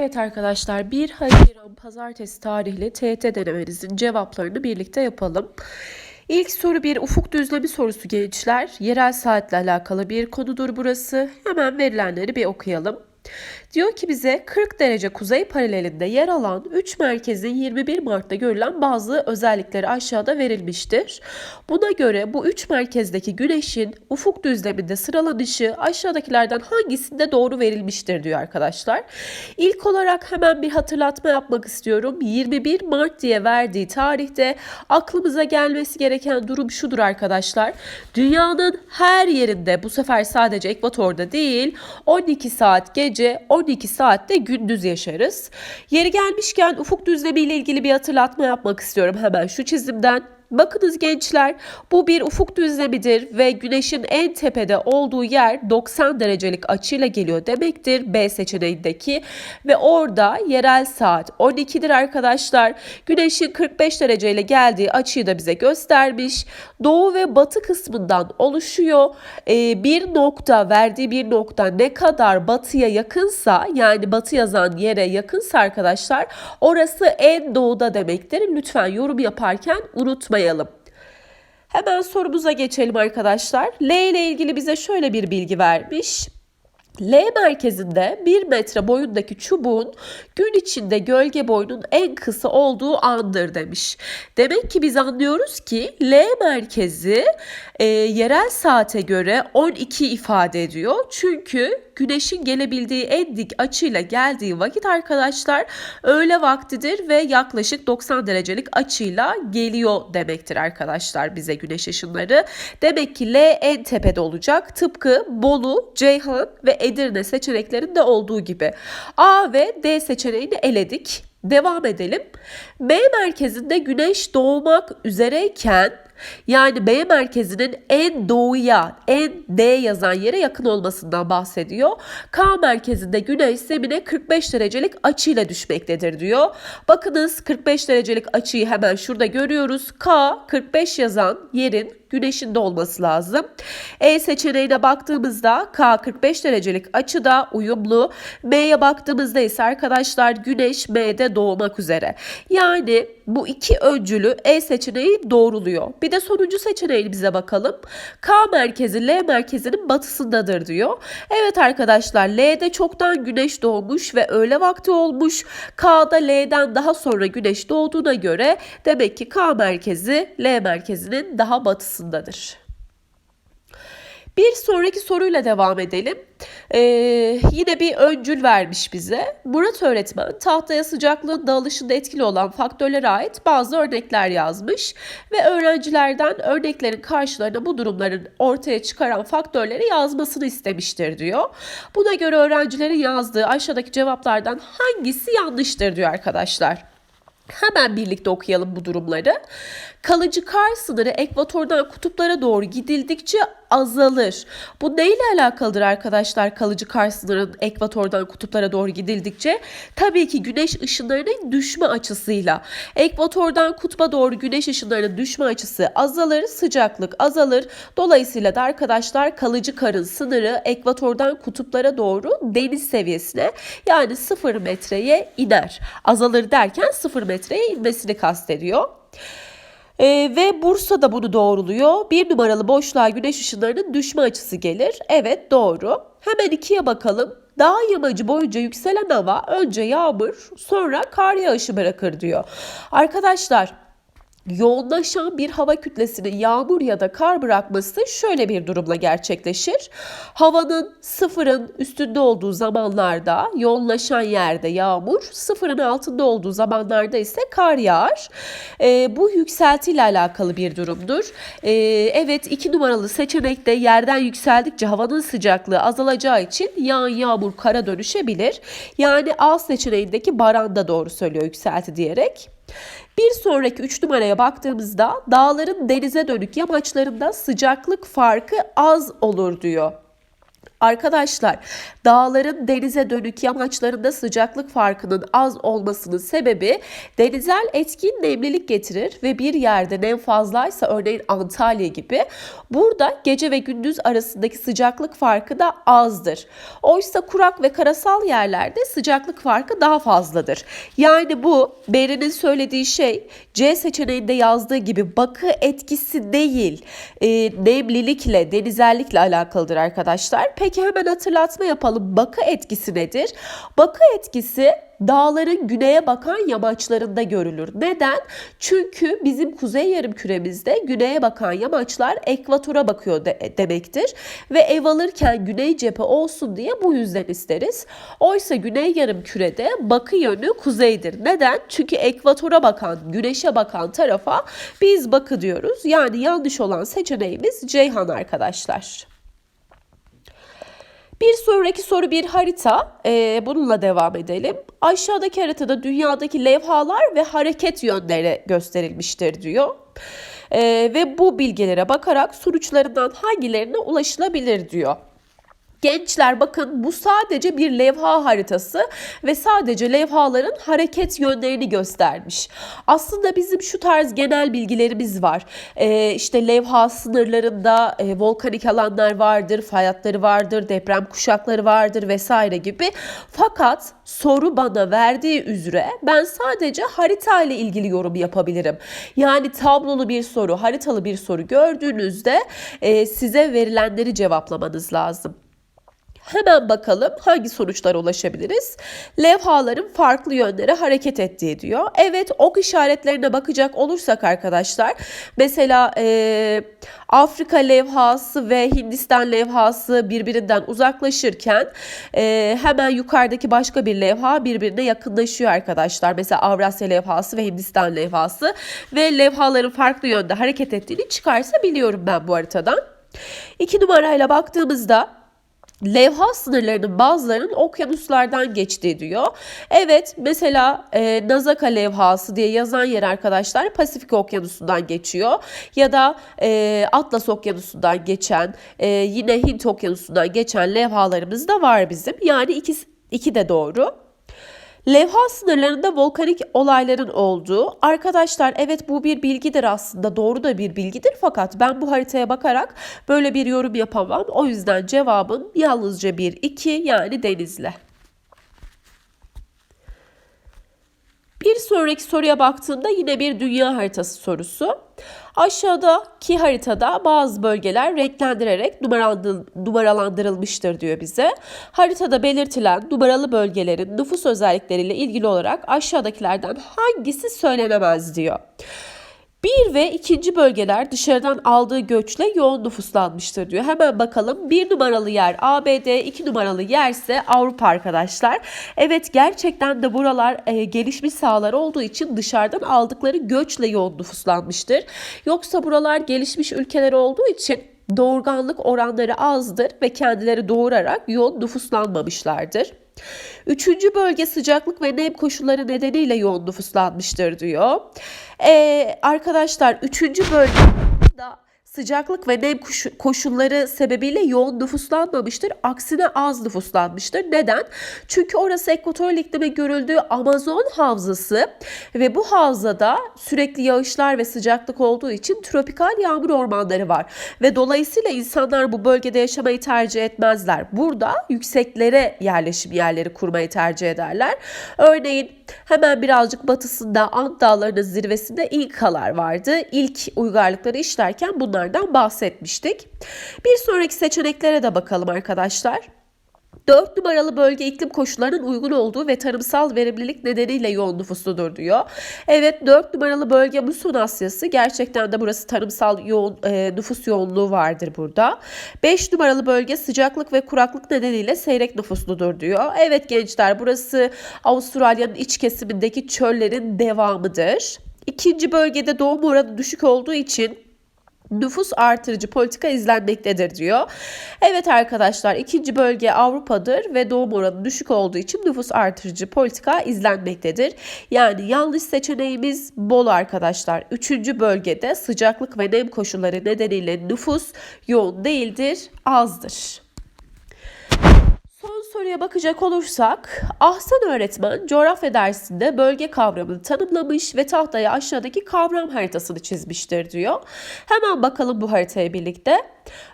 Evet arkadaşlar 1 Haziran Pazartesi tarihli TET denemenizin cevaplarını birlikte yapalım. İlk soru bir ufuk düzlemi sorusu gençler. Yerel saatle alakalı bir konudur burası. Hemen verilenleri bir okuyalım. Diyor ki bize 40 derece kuzey paralelinde yer alan 3 merkezin 21 Mart'ta görülen bazı özellikleri aşağıda verilmiştir. Buna göre bu 3 merkezdeki güneşin ufuk düzleminde sıralanışı aşağıdakilerden hangisinde doğru verilmiştir diyor arkadaşlar. İlk olarak hemen bir hatırlatma yapmak istiyorum. 21 Mart diye verdiği tarihte aklımıza gelmesi gereken durum şudur arkadaşlar. Dünyanın her yerinde bu sefer sadece ekvatorda değil 12 saat gece 12 saatte gündüz yaşarız. Yeri gelmişken ufuk düzlemi ile ilgili bir hatırlatma yapmak istiyorum hemen şu çizimden. Bakınız gençler bu bir ufuk düzlemidir ve güneşin en tepede olduğu yer 90 derecelik açıyla geliyor demektir B seçeneğindeki ve orada yerel saat 12'dir arkadaşlar. Güneşin 45 dereceyle geldiği açıyı da bize göstermiş. Doğu ve batı kısmından oluşuyor. Ee, bir nokta verdiği bir nokta ne kadar batıya yakınsa yani batı yazan yere yakınsa arkadaşlar orası en doğuda demektir. Lütfen yorum yaparken unutmayın unutmayalım. Hemen sorumuza geçelim arkadaşlar. L ile ilgili bize şöyle bir bilgi vermiş. L merkezinde 1 metre boyundaki çubuğun gün içinde gölge boyunun en kısa olduğu andır demiş. Demek ki biz anlıyoruz ki L merkezi e, yerel saate göre 12 ifade ediyor. Çünkü güneşin gelebildiği en dik açıyla geldiği vakit arkadaşlar öğle vaktidir ve yaklaşık 90 derecelik açıyla geliyor demektir arkadaşlar bize güneş ışınları. Demek ki L en tepede olacak. Tıpkı Bolu, Ceyhan ve Edirne seçeneklerinde olduğu gibi. A ve D seçeneğini eledik. Devam edelim. B merkezinde güneş doğmak üzereyken yani B merkezinin en doğuya, en D yazan yere yakın olmasından bahsediyor. K merkezinde güneş zemine 45 derecelik açıyla düşmektedir diyor. Bakınız 45 derecelik açıyı hemen şurada görüyoruz. K 45 yazan yerin güneşin de olması lazım. E seçeneğine baktığımızda K 45 derecelik açıda uyumlu. M'ye baktığımızda ise arkadaşlar güneş M'de doğmak üzere. Yani bu iki öncülü E seçeneği doğruluyor. Bir de sonuncu seçeneğimize bakalım. K merkezi L merkezinin batısındadır diyor. Evet arkadaşlar L'de çoktan güneş doğmuş ve öğle vakti olmuş. K'da L'den daha sonra güneş doğduğuna göre demek ki K merkezi L merkezinin daha batısındadır. Bir sonraki soruyla devam edelim. Ee, yine bir öncül vermiş bize. Murat öğretmen tahtaya sıcaklığın dağılışında etkili olan faktörlere ait bazı örnekler yazmış ve öğrencilerden örneklerin karşılarına bu durumların ortaya çıkaran faktörleri yazmasını istemiştir diyor. Buna göre öğrencilerin yazdığı aşağıdaki cevaplardan hangisi yanlıştır diyor arkadaşlar. Hemen birlikte okuyalım bu durumları. Kalıcı kar sınırı ekvatordan kutuplara doğru gidildikçe azalır. Bu neyle alakalıdır arkadaşlar kalıcı kar sınırının ekvatordan kutuplara doğru gidildikçe? Tabii ki güneş ışınlarının düşme açısıyla. Ekvatordan kutba doğru güneş ışınlarının düşme açısı azalır, sıcaklık azalır. Dolayısıyla da arkadaşlar kalıcı karın sınırı ekvatordan kutuplara doğru deniz seviyesine yani 0 metreye iner. Azalır derken 0 metreye inmesini kastediyor. Ee, ve Bursa da bunu doğruluyor. Bir numaralı boşluğa güneş ışınlarının düşme açısı gelir. Evet doğru. Hemen ikiye bakalım. Dağ yamacı boyunca yükselen hava önce yağmur sonra kar yağışı bırakır diyor. Arkadaşlar yoğunlaşan bir hava kütlesinin yağmur ya da kar bırakması şöyle bir durumla gerçekleşir. Havanın sıfırın üstünde olduğu zamanlarda yoğunlaşan yerde yağmur, sıfırın altında olduğu zamanlarda ise kar yağar. E, bu yükseltiyle alakalı bir durumdur. E, evet iki numaralı seçenekte yerden yükseldikçe havanın sıcaklığı azalacağı için yağan yağmur kara dönüşebilir. Yani A seçeneğindeki baranda doğru söylüyor yükselti diyerek. Bir sonraki 3 numaraya baktığımızda dağların denize dönük yamaçlarında sıcaklık farkı az olur diyor. Arkadaşlar dağların denize dönük yamaçlarında sıcaklık farkının az olmasının sebebi denizel etkin nemlilik getirir ve bir yerde nem fazlaysa örneğin Antalya gibi burada gece ve gündüz arasındaki sıcaklık farkı da azdır. Oysa kurak ve karasal yerlerde sıcaklık farkı daha fazladır. Yani bu Beri'nin söylediği şey C seçeneğinde yazdığı gibi bakı etkisi değil e, nemlilikle denizellikle alakalıdır arkadaşlar. Peki Peki hemen hatırlatma yapalım. Bakı etkisi nedir? Bakı etkisi dağların güneye bakan yamaçlarında görülür. Neden? Çünkü bizim kuzey yarım küremizde güneye bakan yamaçlar ekvatora bakıyor de demektir. Ve ev alırken güney cephe olsun diye bu yüzden isteriz. Oysa güney yarım kürede bakı yönü kuzeydir. Neden? Çünkü ekvatora bakan, güneşe bakan tarafa biz bakı diyoruz. Yani yanlış olan seçeneğimiz Ceyhan arkadaşlar. Bir sonraki soru bir harita. Ee, bununla devam edelim. Aşağıdaki haritada dünyadaki levhalar ve hareket yönleri gösterilmiştir diyor. Ee, ve bu bilgilere bakarak sonuçlarından hangilerine ulaşılabilir diyor. Gençler bakın bu sadece bir levha haritası ve sadece levhaların hareket yönlerini göstermiş. Aslında bizim şu tarz genel bilgilerimiz var. Ee, işte levha sınırlarında e, volkanik alanlar vardır, fay hatları vardır, deprem kuşakları vardır vesaire gibi. Fakat soru bana verdiği üzere ben sadece harita ile ilgili yorum yapabilirim. Yani tablolu bir soru, haritalı bir soru gördüğünüzde e, size verilenleri cevaplamanız lazım. Hemen bakalım hangi sonuçlara ulaşabiliriz? Levhaların farklı yönlere hareket ettiği diyor. Evet ok işaretlerine bakacak olursak arkadaşlar mesela e, Afrika levhası ve Hindistan levhası birbirinden uzaklaşırken e, hemen yukarıdaki başka bir levha birbirine yakınlaşıyor arkadaşlar. Mesela Avrasya levhası ve Hindistan levhası ve levhaların farklı yönde hareket ettiğini çıkarsa biliyorum ben bu haritadan. İki numarayla baktığımızda levha sınırlarının bazılarının okyanuslardan geçtiği diyor. Evet mesela e, Nazaka levhası diye yazan yer arkadaşlar Pasifik okyanusundan geçiyor. Ya da e, Atlas okyanusundan geçen e, yine Hint okyanusundan geçen levhalarımız da var bizim. Yani ikisi, iki de doğru. Levha sınırlarında volkanik olayların olduğu. Arkadaşlar evet bu bir bilgidir aslında doğru da bir bilgidir fakat ben bu haritaya bakarak böyle bir yorum yapamam. O yüzden cevabım yalnızca bir iki yani Denizli. Bir sonraki soruya baktığımda yine bir dünya haritası sorusu. Aşağıdaki haritada bazı bölgeler renklendirerek numaralandırılmıştır diyor bize. Haritada belirtilen numaralı bölgelerin nüfus özellikleriyle ilgili olarak aşağıdakilerden hangisi söylenemez diyor. Bir ve ikinci bölgeler dışarıdan aldığı göçle yoğun nüfuslanmıştır diyor. Hemen bakalım. Bir numaralı yer ABD, iki numaralı yer ise Avrupa arkadaşlar. Evet gerçekten de buralar e, gelişmiş sahalar olduğu için dışarıdan aldıkları göçle yoğun nüfuslanmıştır. Yoksa buralar gelişmiş ülkeler olduğu için doğurganlık oranları azdır ve kendileri doğurarak yoğun nüfuslanmamışlardır. Üçüncü bölge sıcaklık ve nem koşulları nedeniyle yoğun nüfuslanmıştır diyor. Ee, arkadaşlar üçüncü bölge da sıcaklık ve nem koşulları sebebiyle yoğun nüfuslanmamıştır. Aksine az nüfuslanmıştır. Neden? Çünkü orası ekvator iklime görüldüğü Amazon havzası ve bu havzada sürekli yağışlar ve sıcaklık olduğu için tropikal yağmur ormanları var. Ve dolayısıyla insanlar bu bölgede yaşamayı tercih etmezler. Burada yükseklere yerleşim yerleri kurmayı tercih ederler. Örneğin hemen birazcık batısında Ant Dağları'nın zirvesinde İnkalar vardı. İlk uygarlıkları işlerken bunlar bunlardan bahsetmiştik. Bir sonraki seçeneklere de bakalım arkadaşlar. 4 numaralı bölge iklim koşullarının uygun olduğu ve tarımsal verimlilik nedeniyle yoğun nüfusludur diyor. Evet 4 numaralı bölge Muson Asyası. Gerçekten de burası tarımsal yoğun, e, nüfus yoğunluğu vardır burada. 5 numaralı bölge sıcaklık ve kuraklık nedeniyle seyrek nüfusludur diyor. Evet gençler burası Avustralya'nın iç kesimindeki çöllerin devamıdır. İkinci bölgede doğum oranı düşük olduğu için nüfus artırıcı politika izlenmektedir diyor. Evet arkadaşlar ikinci bölge Avrupa'dır ve doğum oranı düşük olduğu için nüfus artırıcı politika izlenmektedir. Yani yanlış seçeneğimiz bol arkadaşlar. Üçüncü bölgede sıcaklık ve nem koşulları nedeniyle nüfus yoğun değildir, azdır. Soruya bakacak olursak, Ahsen öğretmen coğrafya dersinde bölge kavramını tanımlamış ve tahtaya aşağıdaki kavram haritasını çizmiştir diyor. Hemen bakalım bu haritaya birlikte.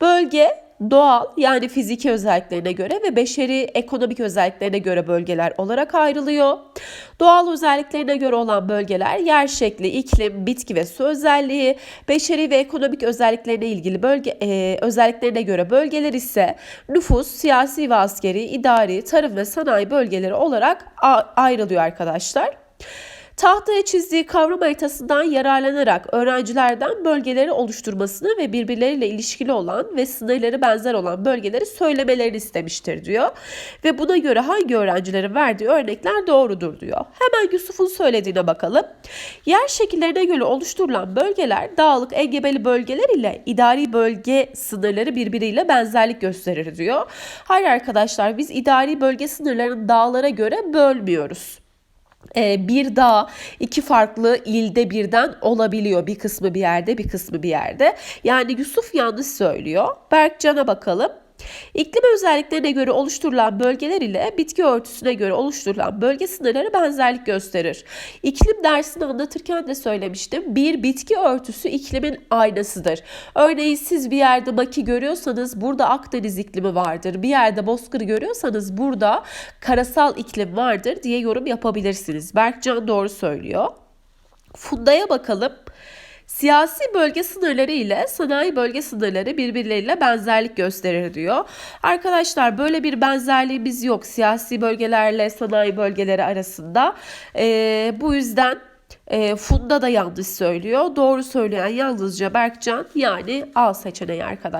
Bölge doğal yani fiziki özelliklerine göre ve beşeri ekonomik özelliklerine göre bölgeler olarak ayrılıyor. Doğal özelliklerine göre olan bölgeler yer şekli, iklim, bitki ve su özelliği, beşeri ve ekonomik özelliklerine ilgili bölge e, özelliklerine göre bölgeler ise nüfus, siyasi ve askeri, idari, tarım ve sanayi bölgeleri olarak ayrılıyor arkadaşlar. Tahtaya çizdiği kavram haritasından yararlanarak öğrencilerden bölgeleri oluşturmasını ve birbirleriyle ilişkili olan ve sınırları benzer olan bölgeleri söylemelerini istemiştir diyor. Ve buna göre hangi öğrencilerin verdiği örnekler doğrudur diyor. Hemen Yusuf'un söylediğine bakalım. Yer şekillerine göre oluşturulan bölgeler dağlık engebeli bölgeler ile idari bölge sınırları birbiriyle benzerlik gösterir diyor. Hayır arkadaşlar biz idari bölge sınırlarını dağlara göre bölmüyoruz bir dağ iki farklı ilde birden olabiliyor. Bir kısmı bir yerde, bir kısmı bir yerde. Yani Yusuf yanlış söylüyor. Berkcan'a bakalım. İklim özelliklerine göre oluşturulan bölgeler ile bitki örtüsüne göre oluşturulan bölge sınırları benzerlik gösterir. İklim dersini anlatırken de söylemiştim. Bir bitki örtüsü iklimin aynasıdır. Örneğin siz bir yerde maki görüyorsanız burada Akdeniz iklimi vardır. Bir yerde bozkır görüyorsanız burada karasal iklim vardır diye yorum yapabilirsiniz. Berkcan doğru söylüyor. Funda'ya bakalım. Siyasi bölge sınırları ile sanayi bölge sınırları birbirleriyle benzerlik gösterir diyor. Arkadaşlar böyle bir benzerliğimiz yok siyasi bölgelerle sanayi bölgeleri arasında. Ee, bu yüzden e, Funda da yanlış söylüyor. Doğru söyleyen yalnızca Berkcan yani A seçeneği arkadaşlar.